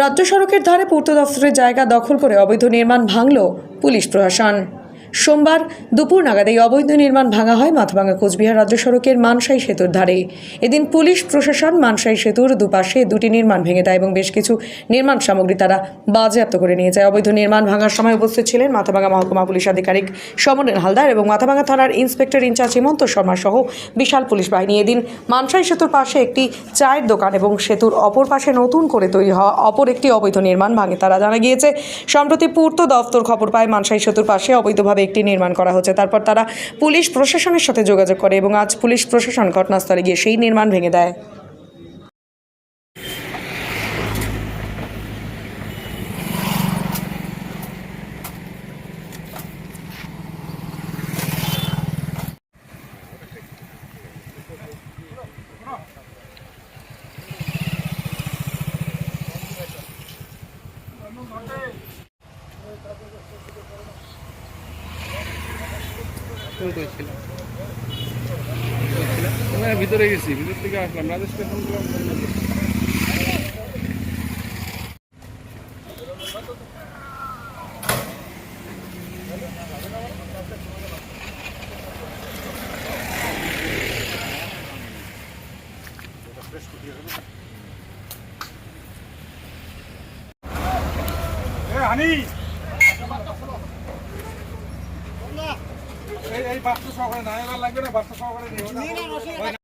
রাজ্য সড়কের ধারে পূর্ত দফতরের জায়গা দখল করে অবৈধ নির্মাণ ভাঙল পুলিশ প্রশাসন। সোমবার দুপুর নাগাদ এই অবৈধ নির্মাণ ভাঙা হয় মাথাভাঙা কোচবিহার রাজ্য সড়কের মানসাই সেতুর ধারে। এদিন পুলিশ, প্রশাসন, মানসাই সেতুর দুপাশে দুটি নির্মাণ ভেঙে দেয় এবং বেশ কিছু নির্মাণ সামগ্রী তারা বাজেয়াপ্ত করে নিয়ে যায় অবৈধ নির্মাণ ভাঙার সময় উপস্থিত ছিলেন মাথাভাঙা মহকুমা পুলিশ আধিকারিক সমরেন হালদার এবং মাথাভাঙা থানার ইন্সপেক্টর ইনচার্জ হিমন্ত শর্মা সহ বিশাল পুলিশ বাহিনী। এদিন মানসাই সেতুর পাশে একটি চায়ের দোকান এবং সেতুর অপর পাশে নতুন করে তৈরি হওয়া অপর একটি অবৈধ নির্মাণ ভাঙে। তারা জানা গিয়েছে, সম্প্রতি পূর্ত দফতর খবর পায় মানসাই সেতুর পাশে অবৈধভাবে একটি নির্মাণ করা হচ্ছে। তারপর তারা পুলিশ প্রশাসনের সাথে যোগাযোগ করে এবং আজ পুলিশ প্রশাসন ঘটনাস্থলে গিয়ে সেই নির্মাণ ভেঙে দেয়। ফোন ভিতরে গেছি ভিতর থেকে আসলাম রাজেশকে ফোন করলাম ফোন এই বাস্তু সহকারে না এবার লাগবে না বাস্তু সহকারে নিও